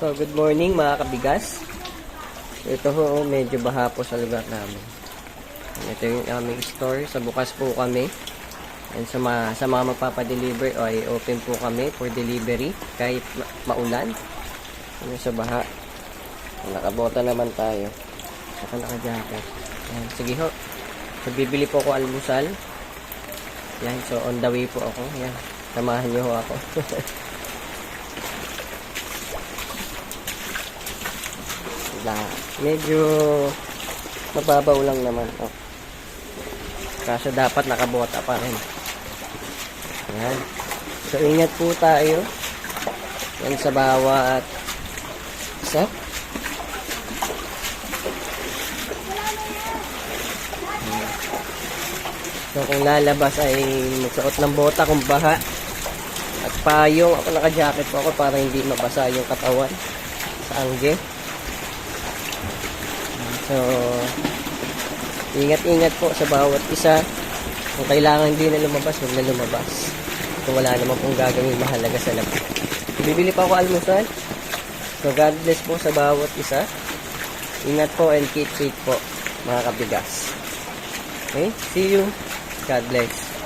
So, good morning mga kabigas. Ito ho, medyo baha po sa lugar namin. Ito yung aming store. Sa bukas po kami. And sa mga, sa mga magpapadeliver, ay open po kami for delivery kahit ma- maulan. Ano sa baha. Nakabota naman tayo. Saka naka-jacket. Yan, sige ho. So, bibili po ako almusal. Yan, so on the way po ako. Yan, samahan niyo ho ako. Wala. Medyo mababaw lang naman. Oh. Kaso dapat nakabota pa rin. Yan. So, ingat po tayo. Yan sa bawat isa. So, kung lalabas ay magsuot ng bota kung baha. At payong. Ako naka-jacket po ako para hindi mabasa yung katawan sa angge. So, ingat-ingat po sa bawat isa. Kung kailangan hindi na lumabas, huwag na lumabas. Kung wala naman pong gagawin mahalaga sa labas. Bibili pa ako almusal. So, God bless po sa bawat isa. Ingat po and keep safe po, mga kabigas. Okay? See you. God bless.